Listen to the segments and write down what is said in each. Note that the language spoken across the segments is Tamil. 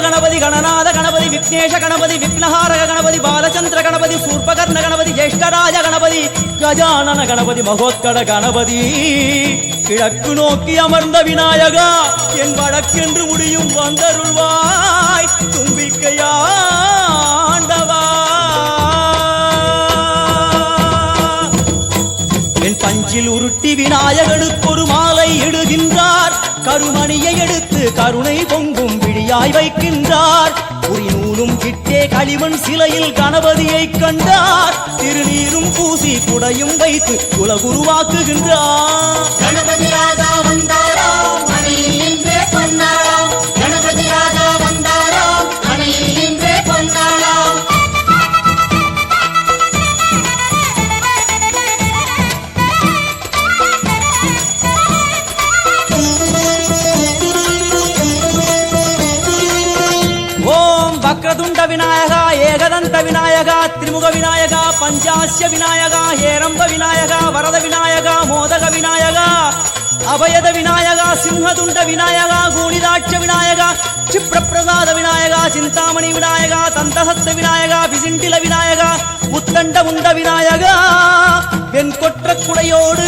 கணபதி ஹேரம்ப கணபதி கணநாத கணபதி விக்னேஷ கணபதி விக்னஹாரக கணபதி பாலச்சந்திர கணபதி சூர்பகர்ண கணபதி ஜேஷ்டராஜ கணபதி கஜானன கணபதி மகோத்கட கணபதி கிழக்கு நோக்கி அமர்ந்த விநாயகா என் வடக்கென்று முடியும் வந்தருள்வாய் தும்பிக்கையா என் பஞ்சில் உருட்டி விநாயகனுக்கு ஒரு மாலை இடுகின்றார் கருமணியை எடுத்து கருணை பொங்கும் விழியாய் வைக்கின்றார். குறிநூலும் கிட்டே களிமண் சிலையில் கணபதியை கண்டார். திருநீரும் பூசி குடையும் வைத்து குலகுருவாக்குகின்றார். கணபதி ராஜா விநாயகா திரிமுக விநாயகா பஞ்சாசிய விநாயகா ஏரம்ப விநாயகா வரத விநாயகா மோதக விநாயகா அபயத விநாயகா சிம்மதுண்ட விநாயகா கூணிதாட்ச விநாயகா க்ஷிப்ரப்பிரசாத விநாயகா சிந்தாமணி விநாயகா தந்தஹஸ்த விநாயகா பிசிண்டில விநாயகா உத்தண்ட உண்ட விநாயகா வெண்கொற்ற குடையோடு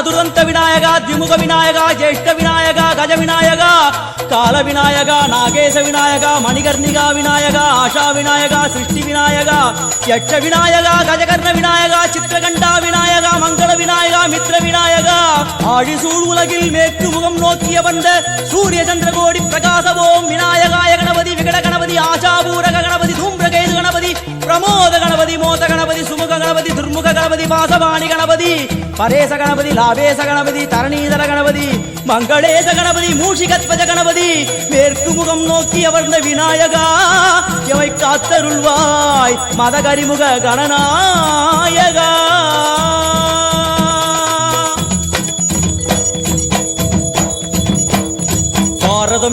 விநாயகா சதுரந்த விநாயகா திமுக விநாயகா ஜேஷ்ட விநாயகா கஜ விநாயகா கால விநாயகா நாகேச விநாயகா மணிகர்ணிகா விநாயகா ஆஷா விநாயகா சிருஷ்டி விநாயகா யட்ச விநாயகா கஜகர்ண விநாயகா சித்திரகண்டா விநாயகா மங்கள விநாயகா மித்ர விநாயகா ஆழிசூழ் உலகில் மேற்கு முகம் நோக்கிய வந்த சூரிய சந்திர கோடி பிரகாச ஓம் விநாயகாய கணபதி விகட கணபதி ஆஷாபூரக கணபதி தூம்பிரகேது கணபதி பிரமோத கணபதி மோத கணபதி வாசவாணி கணபதி பரேச கணபதி லாபேச கணபதி தரணீதர கணபதி மங்களேச கணபதி மூஷிகத்வஜ கணபதி மேற்கு முகம் நோக்கி அமர்ந்த விநாயகா எவை காத்தருள்வாய் மதகரிமுக கணநாயகா.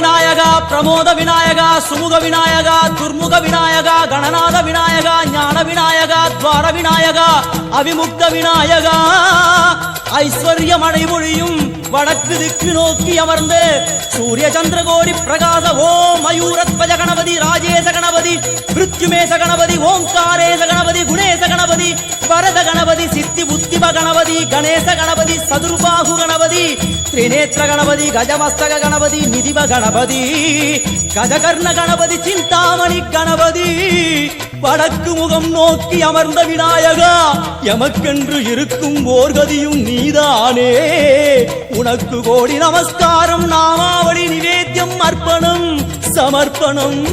விநாயகா பிரமோத விநாயகா சுமுக விநாயகா துர்முக விநாயகா கணநாத விநாயகா ஞான விநாயகா துவார விநாயகா அவிமுக்த விநாயகா ஐஸ்வர்ய மழை மொழியும் வடக்கு திக்கு நோக்கி அமர்ந்து சூரிய சந்திரகோடி பிரகாச ஓம் மயூரத்வஜ கணபதி ராஜேச கணபதி மிருத்யுமேச கணபதி ஓம்காரேச கணபதி குணேச கணபதி வரத கணபதி சித்தி புத்திப கணபதி கணேச கணபதி சதுர்பாகு கணபதி திரிநேத்திர கணபதி கஜமஸ்தக கணபதி நிதிப கணபதி கஜகர்ண கணபதி சிந்தாமணி கணபதி. வடக்கு முகம் நோக்கி அமர்ந்த விநாயகா எமக்கென்று இருக்கும் ஓர்கதியும் நீதானே. உனக்கு கோடி நமஸ்காரம் நாமாவளி நிவேத்தியம் அர்ப்பணம் சமர்ப்பணம்.